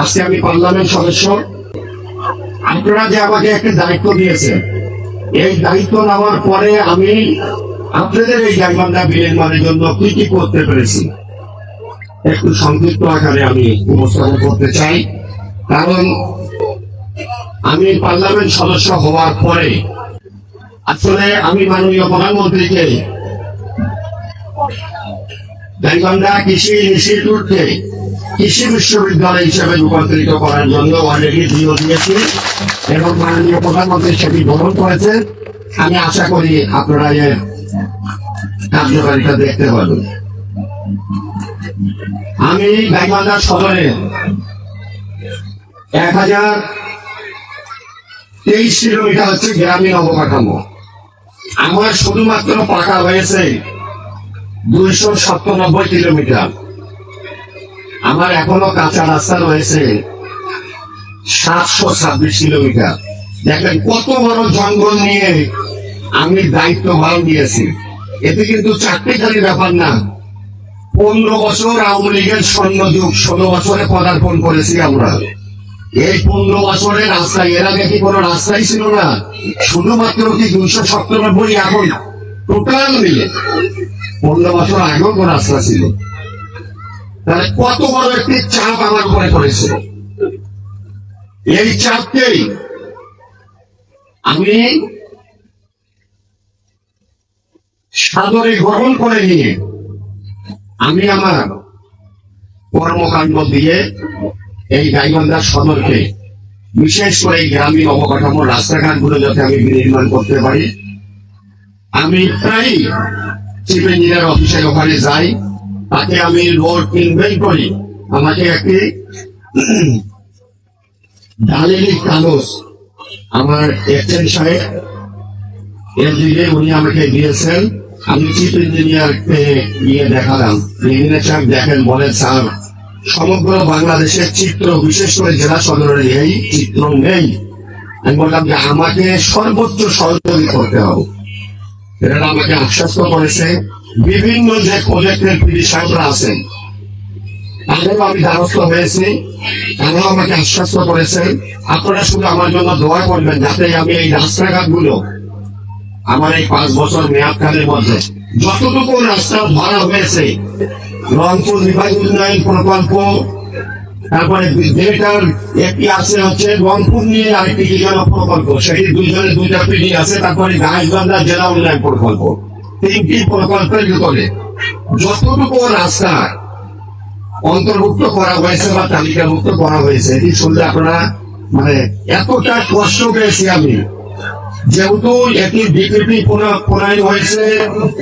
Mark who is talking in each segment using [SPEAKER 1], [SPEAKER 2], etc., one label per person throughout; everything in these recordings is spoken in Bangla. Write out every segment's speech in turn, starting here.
[SPEAKER 1] আজকে আমি পার্লামেন্ট সদস্য। আপনারা যে আমাকে একটা দায়িত্ব দিয়েছেন, এই দায়িত্ব নেওয়ার পরে আমি আপনাদের এই গাইবান্ধা বিনির্মাণের জন্য কি কি করতে পেরেছি, একটু সংক্ষিপ্ত আকারে আমি উপস্থাপন করতে চাই। কারণ আমি পার্লামেন্ট সদস্য হওয়ার পরে আসলে আমি মাননীয় প্রধানমন্ত্রীকে গাইবান্ধা কৃষি ইনস্টিটিউটকে কৃষি বিশ্ববিদ্যালয় হিসেবে রূপান্তরিত করার জন্য অলরেডি দিও দিয়েছি এবং মাননীয় প্রধানমন্ত্রী সেটি গ্রহণ করেছেন। আমি আশা করি আপনারা এর কার্যকারিতা দেখতে পাবেন। আমি গাইবান্ধা সদরে এক হাজার তেইশ কিলোমিটার হচ্ছে গ্রামীণ অবকাঠামো। আমার শুধুমাত্র পাকা হয়েছে দুইশো সপ্তানব্বই কিলোমিটার। আমার এখনও কাঁচা রাস্তা রয়েছে সাতশো ছাব্বিশ কিলোমিটার। দেখেন কত বড় জঙ্গল নিয়ে আমি দায়িত্ব ভার নিয়েছি এতে কিন্তু চারটে খালি ব্যাপার না। পনেরো বছর আওয়ামী লীগের স্বর্ণ যুগ, ষোলো বছরে পদার্পণ করেছি আমরা। এই পনেরো বছরের রাস্তা এর আগে কি কোনো রাস্তাই ছিল না? শুধুমাত্র কি দুইশো সপ্তানব্বই এখন? টোটাল মিলে। পনেরো বছর আগেও কোনো রাস্তা ছিল। তাহলে কত বড় একটি চাপ আমার উপরে পড়েছে এই চাপকেই আমি সাদরে গ্রহণ করে নিয়ে আমি আমার কর্মকাণ্ড দিয়ে এই গাইবান্ধা সদরকে, বিশেষ করে এই গ্রামীণ অবকাঠামো রাস্তাঘাটগুলো যাতে আমি নির্মাণ করতে পারি। আমি প্রায় চিফ ইঞ্জিনিয়ার অফিসের ওখানে যাই। তাকে আমি রোড ইনভেন্ট করি। আমাকে একটি দালিলিক কাগজ আমার এক্সচেঞ্জ সাহেব, এর দিকে উনি আমাকে দিয়েছেন। আমি চিফ ইঞ্জিনিয়ারকে গিয়ে দেখালাম। ইঞ্জিনিয়ার সাহেব দেখেন, বলেন, স্যার, সমগ্র বাংলাদেশের চিত্র, বিশেষ করে জেলা সদরের এই চিত্র নেই। আমি বললাম যে, আমাকে সর্বোচ্চ সহযোগী করতে হবে। এরা আমাকে আশ্বস্ত করেছে। বিভিন্ন যে প্রজেক্টের পিডি সাহেবরা আছেন তাদেরও আমি দ্বারস্থ হয়েছি, তারাও আমাকে আশ্বস্ত করেছেন আপনারা শুধু আমার জন্য দোয়া করবেন যাতে আমি এই রাস্তাঘাটগুলো আমার এই পাঁচ বছর মেয়াদকালের মধ্যে যতটুকু রাস্তা ধরা হয়েছে, রংপুর বিভাগ উন্নয়ন প্রকল্প, তারপরে যেটার একটি আছে হচ্ছে রংপুর নিয়ে আরেকটি প্রকল্প, সেটি দুইজনের দুইটা পিডি আছে, তারপরে গাইবান্ধা জেলা উন্নয়ন প্রকল্প। তিনটি প্রকল্পের ভিতরে যতটুকু রাস্তা অন্তর্ভুক্ত করা হয়েছে বা তালিকাভুক্ত করা হয়েছে, এটি শুনলে আপনারা মানে এতটা কষ্ট পেয়েছি আমি। যেহেতু একটি বিকৃতি প্রণয়ন হয়েছে,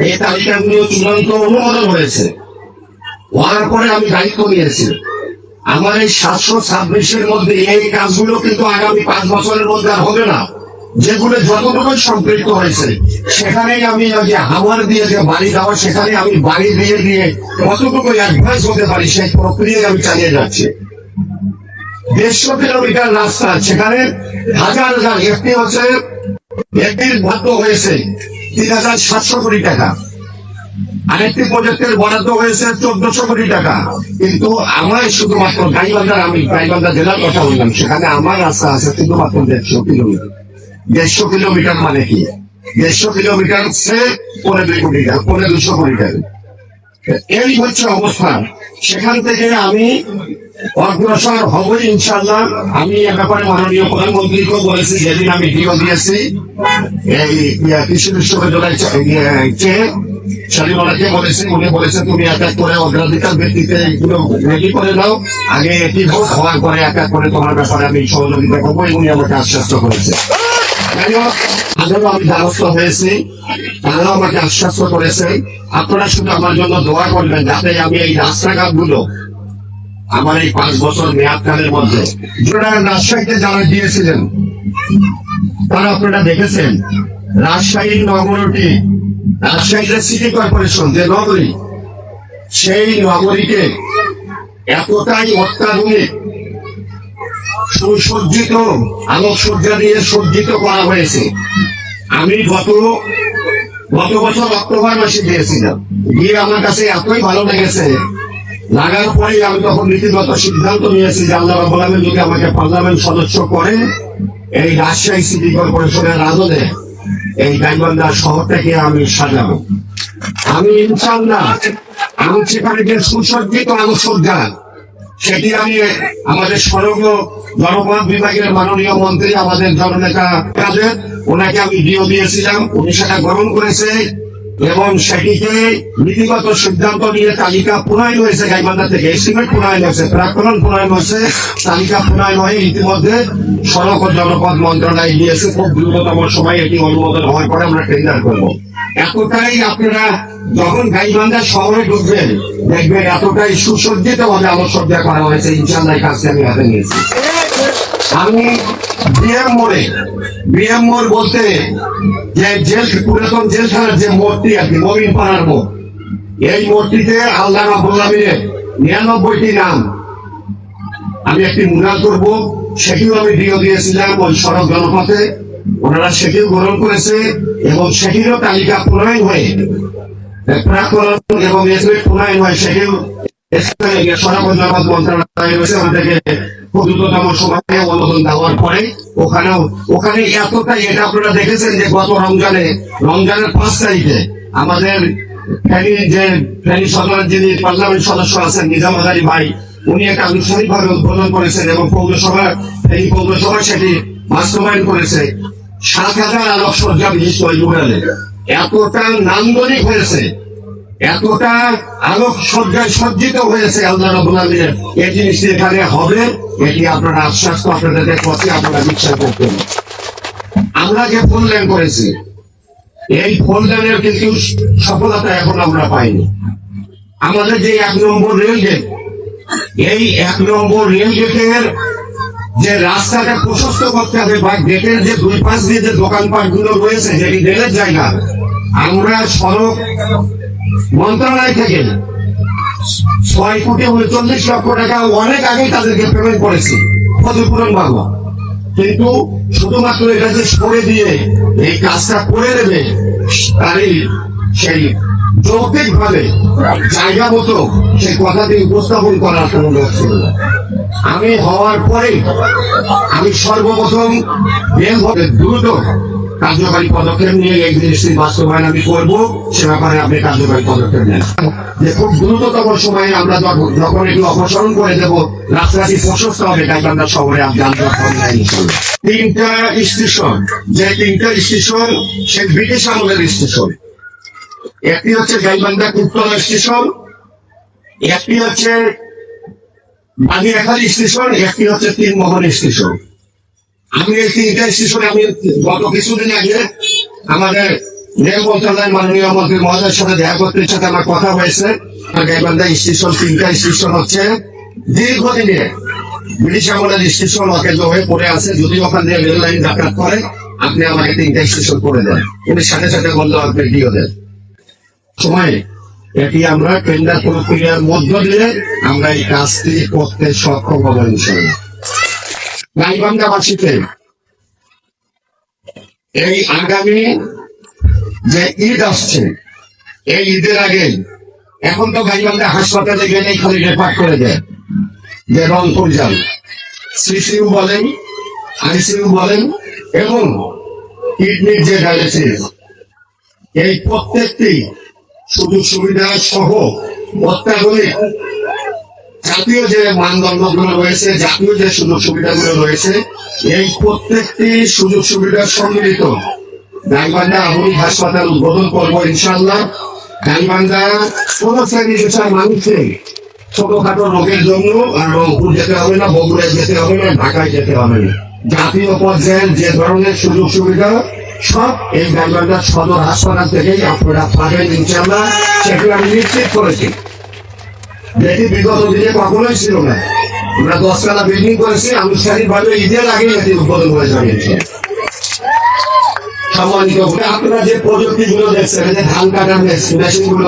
[SPEAKER 1] এই তালিকাগুলো চূড়ান্ত অনুমোদন হয়েছে। হওয়ার পরে আমি দায়িত্ব নিয়েছি। আমার এই সাতশো ছাব্বিশের মধ্যে এই কাজগুলো কিন্তু আগামী পাঁচ বছরের মধ্যে আর হবে না। যেগুলো যতটুকু সম্পৃক্ত হয়েছে, সেখানেই আমি যে হাওয়ার দিয়ে যে বাড়ি দেওয়া সেখানে আমি বাড়ি দিয়ে দিয়ে কতটুকু অ্যাডভান্স হতে পারি সেই প্রক্রিয়ায় আমি চালিয়ে যাচ্ছি। দেড়শো কিলোমিটার রাস্তা, সেখানে হাজার হাজার একটি হচ্ছে একটির ভাগ্য হয়েছে তিন হাজার সাতশো কোটি টাকা। আরেকটি প্রজেক্টের বরাদ্দ হয়েছে চোদ্দশো কোটি টাকা। কিন্তু আমার শুধুমাত্র গাইবান্ধার আমি গাইবান্ধা জেলার কথা বললাম, সেখানে আমার রাস্তা আছে শুধুমাত্র দেড়শো কিলোমিটার। দেড়শো কিলোমিটার মানে কি? দেড়শো কিলোমিটার সে পনেরো দুই কোটি টাকা, পনেরো দুশো কোটি টাকা। এই হচ্ছে অবস্থান। সেখান থেকে আমি অগ্রসর হব ইনশাল্লাহ আমি এ ব্যাপারে মাননীয় প্রধানমন্ত্রীকেও বলেছি, যেদিন আমি ডিও দিয়েছি, এই কৃষি বিশ্ববিদ্যালয় শালিমালাকে বলেছি, উনি বলেছে তুমি এক এক করে অগ্রাধিকার ভিত্তিতে এগুলো রেডি করে নাও আগে এটি হোক হওয়ার পরে এক এক করে তোমার ব্যাপারে আমি সহযোগিতা করব। উনি আমাকে আশ্বাস্ত করেছে। হোক, আমি হয়েছি আমাকে আশ্বাস্ত আপনারা শুধু আমার জন্য দোয়া যাতে আমি এই রাস্তাঘাটগুলো আমার এই পাঁচ বছর মধ্যে দিয়েছিলেন তারা আপনারা দেখেছেন নগরটি রাজশাহীতে সিটি কর্পোরেশন যে নগরী সেই নগরীকে এতটাই অত্যাধুনিক সুসজ্জিত, আলোকসজ্জা দিয়ে সজ্জিত করা হয়েছে। আমি গত গত বছর অক্টোবর মাসে গিয়েছিলাম। গিয়ে আমার কাছে এতই ভালো লেগেছে। লাগার পরে আমি তখন নীতিগত সিদ্ধান্ত নিয়েছি যে আল্লাহ আলামিন যদি আমাকে পার্লামেন্ট সদস্য করে, এই রাজশাহী সিটি কর্পোরেশনের আদলে এই গাইবান্ধা শহরটাকে আমি সাজাবো। আমি ইনশাল্লাহ আমি সেখানে সুসজ্জিত আলোচনা সেটি আমি আমাদের সড়ক ও জনপদ বিভাগের মাননীয় মন্ত্রী, আমাদের জননেতা কাদের ওনাকে আমি দিয়েও দিয়েছিলাম। উনি সেটা গ্রহণ করেছে এবং সেটিকে নীতিগত সিদ্ধান্ত নিয়ে তালিকা প্রণয়ন হয়েছে, গাইবান্ধা থেকে এস্টিমেট প্রণয়ন হয়েছে প্রাক্কলন প্রণয়ন হয়েছে, তালিকা প্রণয়ন হয়ে ইতিমধ্যে সড়ক ও জনপথ মন্ত্রণালয় দিয়েছে খুব দ্রুততম সময় এটি অনুমোদন হওয়ার পরে আমরা টেন্ডার করব। এতটাই আপনারা যখন গাইবান্ধা শহরে ঢুকবেন, দেখবেন এতটাই সুসজ্জিত ভাবে আলোচনা করা হয়েছে ইনশাল্লাহ কাজটি আমি হাতে নিয়েছি। আমি বিএম মোড়ে, বিএম মোড় বলতে যে জেল, পুরাতন জেলখানার যে মোড়টি আর কি মমিন পাড়ার মোড়। এই মোড়টিতে আল্লাহ রাবুল নিরানব্বইটি নাম। আমি একটি মুরাল করব, সেটিও আমি ডিও দিয়েছিলাম ওই সড়ক জনপথে। ওনারা সেটিও গ্রহণ করেছে এবং সেটিরও তালিকা প্রণয়ন হয়ে এবং প্রণয়ন হয় সেটিও রমজানের আমাদের যে সদস্য আছেন, নিজাম ভাই, উনি একটা আনুষ্ঠানিকভাবে উদ্বোধন করেছেন এবং পৌরসভা এই পৌরসভা সেটি বাস্তবায়ন করেছে। সাত হাজার আলোক সজ্জা বিশিষ্ট ওই মুরালে এতটা নান্দনিক হয়েছে, এতটা আলোক সজ্জায় সজ্জিত হয়েছে আল্লাহ এই এখানে হবে, এটি আপনারা আশ্বাস আপনাদের পথে আপনারা বিশ্বাস করতেন আমরা যে ফোন ল্যান করেছি, এই ফোন ল্যানের কিন্তু সফলতা এখন আমরা পাইনি। আমাদের যে এক নম্বর রেল গেট এই এক নম্বর রেল গেটের যে রাস্তাটা প্রশস্ত করতে হবে বা গেটের যে দুই পাশ দিয়ে যে দোকানপাটগুলো রয়েছে যেটি রেলের জায়গা আমরা সড়ক মন্ত্রণালয় থেকে ছয় কোটি উনচল্লিশ লক্ষ টাকা অনেক আগে তাদেরকে পেমেন্ট করেছি, ক্ষতিপূরণ পাবো কিন্তু শুধুমাত্র এটা যে সরে দিয়ে এই কাজটা করে দেবে, তারই সেই যৌক্তিক ভাবে জায়গা মতো সেই কথাটি উপস্থাপন করার কোনো লোক ছিল। আমি হওয়ার পরে আমি সর্বপ্রথম দ্রুত কার্যকারী পদক্ষেপ নিয়ে এই জিনিসটি বাস্তবায়ন আমি করব, সে ব্যাপারে আপনি কার্যকারী পদক্ষেপ নেন। যে খুব দ্রুততম সময়ে আমরা যখন- এটি অপসারণ করে দেব, রাস্তাটি প্রশস্ত হবে গাইবান্ধা শহরে আপনি তিনটা স্টেশন, যে তিনটা স্টেশন, সে ব্রিটিশ আমলের স্টেশন। একটি হচ্ছে গাইবান্ধা কুপ্তলা স্টেশন, একটি হচ্ছে বাগিরাখালী স্টেশন একটি হচ্ছে তিন মোহন স্টেশন। আমি এই তিনটা আমি গত কিছুদিন আগে আমাদের রেল মন্ত্রণালয়ের মাননীয় মন্ত্রী মহোদয়ের সাথে দেখা করতে সাথে আমার কথা হয়েছে। গাইবান্ধা স্টেশন, তিনটা স্টেশন হচ্ছে। দীর্ঘদিনে ব্রিটিশ আমলের স্টেশন অকেন্দ্র হয়ে পড়ে আছে। যদি ওখান দিয়ে রেল লাইন যাতায়াত করে, আপনি আমাকে তিনটা স্টেশন করে দেন। উনি সাথে সাথে বলল আপনি দিও দেন সময়ে এটি আমরা টেন্ডার প্রক্রিয়ার মধ্য দিয়ে আমরা এই কাজটি করতে সক্ষম হব ইনশাল্লাহ এই আগামী যে ঈদ আসছে, এই ঈদের আগে এখন তো গাইবান্ধা হাসপাতালে গেলেই খালি রেফার করে দেয়, যে রংপুর যান। সিসিউ বলেন আইসিইউ বলেন, এবং কিডনির যে ডায়ালিসিস এই প্রত্যেকটি সুযোগ সুবিধা সহ অত্যাধুনিক জাতীয় যে মানদণ্ডগুলো রয়েছে, জাতীয় যে সুযোগ সুবিধাগুলো রয়েছে, এই প্রত্যেকটি সুযোগ সুবিধা সম্মিলিত। গাইবান্ধা আধুনিক হাসপাতাল উদ্বোধন করব ইনশাল্লাহ গাইবান্ধা কোন শ্রেণি পেশার মানুষকে ছোটখাটো রোগের জন্য আর রংপুর যেতে হবে না, বগুড়ায় যেতে হবে না, ঢাকায় যেতে হবে না। জাতীয় পর্যায়ের যে ধরনের সুযোগ সুবিধা সব এই গাইবান্ধা সদর হাসপাতাল থেকেই আপনারা পাবেন ইনশাল্লাহ সেগুলো আমি নিশ্চিত করেছি। যেটি বিগত দিনে কখনোই ছিল না। আমরা দশতলা বিল্ডিং করেছি, আনুষ্ঠানিকভাবে ঈদের আগে এটি উদ্বোধন হয়ে যাবে। সম্মানিত আপনারা যে প্রযুক্তি গুলো দেখছেন যে ধান কাটার মেশিন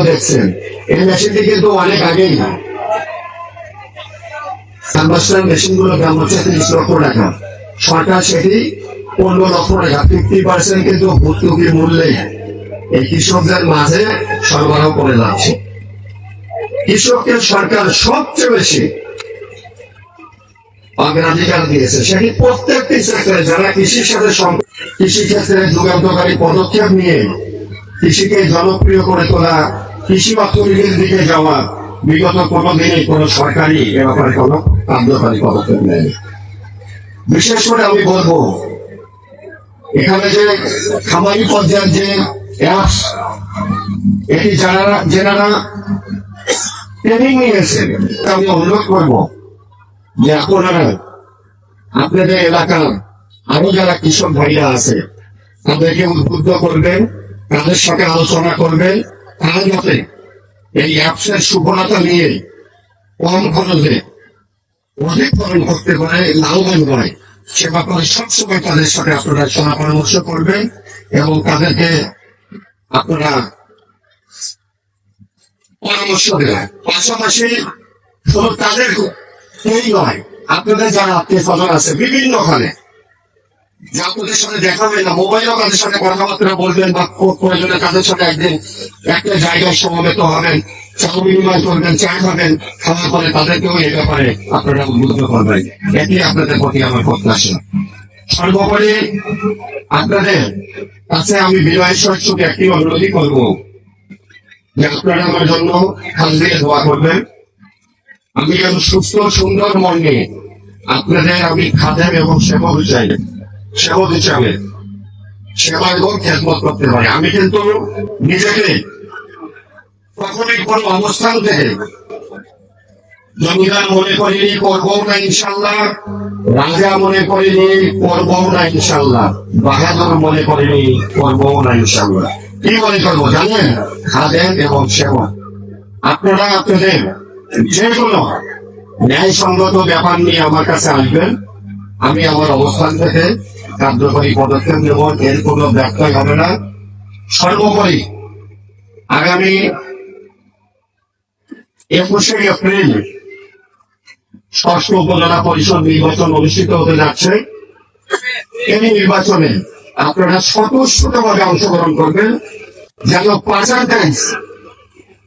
[SPEAKER 1] দেখছেন, এই মেশিনটি কিন্তু অনেক আগেই কনভার্সন মেশিনগুলো দাম হচ্ছে তিরিশ লক্ষ টাকা। সরকার সেটি লক্ষ টাকা ফিফটি পার্সেন্ট কিন্তু ভর্তুকির মূল্যে এই কৃষকদের মাঝে সরবরাহ করে যাচ্ছে কৃষককে সরকার সবচেয়ে বেশি অগ্রাধিকার দিয়েছে। সেটি প্রত্যেকটি সেক্টরে যারা কৃষির সাথে কৃষিক্ষেত্রে যুগান্তকারী পদক্ষেপ নিয়ে কৃষিকে জনপ্রিয় করে তোলা, কৃষি অর্থনীতির দিকে যাওয়া, বিগত কোনো দিনে কোনো সরকারি এ ব্যাপারে কোনো কার্যকারী পদক্ষেপ নেয় বিশেষ করে আমি বলব এখানে যে খামারি পর্যায়ের যে অ্যাপস এটি যারা যেনারা ট্রেনিং নিয়েছেন আমি অনুরোধ করব যে আপনারা, আপনাদের এলাকার আরও যারা কৃষক ভাইরা আছে, তাদেরকে উদ্বুদ্ধ করবেন, তাদের সাথে আলোচনা করবেন, তারা যাতে এই অ্যাপসের সুফলতা নিয়ে কম খরচে অধিক ফলন করতে পারে, লাভবান হয়। সে ব্যাপারে সবসময় তাদের সাথে আপনারা সলা পরামর্শ করবেন এবং তাদেরকে আপনারা পরামর্শ দেবেন। পাশাপাশি শুধু তাদের এই নয়, আপনাদের যারা আত্মীয় স্বজন আছে বিভিন্ন ওখানে, যে আপনাদের সাথে দেখা হয় না, মোবাইলেও তাদের সাথে কথাবার্তা বলবেন বা প্রয়োজনে তাদের সাথে একদিন একটা জায়গায় সমবেত হবেন। এই ব্যাপারে আপনারা করবেন আপনাদের প্রতি আমার প্রত্যাশা সর্বোপরি আপনাদের কাছে আমি বিনয় সরস্বতী একটি অনুরোধই করব যে আপনারা আমার জন্য খাল দিয়ে দোয়া করবেন আমি যেন সুস্থ সুন্দর মন নিয়ে আপনাদের আমি খাদেম এবং সেবক হিসাবে সেবক হিসাবে সেবা এবং খেদমত করতে পারি আমি কিন্তু নিজেকে কখনই কোনো অবস্থান থেকে জমিদার মনে করিনি করব না ইনশাল্লাহ, রাজা মনে করিনি করব না ইনশাল্লাহ, বাহাদুর মনে করিনি করব না ইনশাল্লাহ। কি মনে করব, জানেন? খাদেম এবং সেবা আপনারা আপনাদের যে কোনো ন্যায়সঙ্গত ব্যাপার নিয়ে আমার কাছে আসবেন। আমি আমার অবস্থান থেকে কার্যকরী পদক্ষেপ নেব, এর কোনো ব্যাখ্যাই হবে না। সর্বোপরি আগামী একুশে এপ্রিল ষষ্ঠ উপজেলা পরিষদ নির্বাচন অনুষ্ঠিত হতে যাচ্ছে। এই নির্বাচনে আপনারা স্বতঃস্ফূর্ত ভাবে অংশগ্রহণ করবেন। যেন পার্সেন্টেজ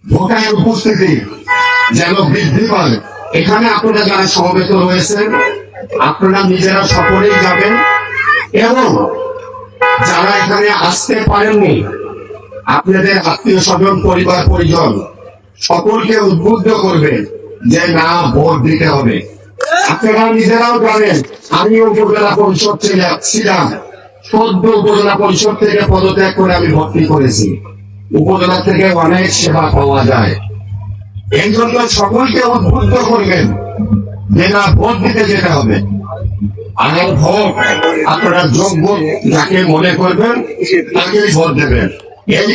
[SPEAKER 1] ভোটারের উপস্থিতি যেন বৃদ্ধি পায়। এখানে আপনারা যারা সমবেত রয়েছেন, আপনারা নিজেরা সকলেই যাবেন। এবং যারা এখানে আসতে পারেননি, আপনাদের আত্মীয় স্বজন, পরিবার, পরিজন সকলকে উদ্বুদ্ধ করবেন যে না, ভোট দিতে হবে। আপনারা নিজেরাও জানেন, আমি উপজেলা পরিষদ ছিলাম সদ্য উপজেলা পরিষদ থেকে পদত্যাগ করে আমি ভর্তি করেছি। উপজেলা থেকে অনেক সেবা পাওয়া যায়। এই জন্য সকলকে উদ্বুদ্ধ করবেন যে না, ভোট দিতে যেতে হবে। আর ভোট আপনারা যোগ্য যাকে মনে করবেন, তাকেই ভোট দেবেন। এই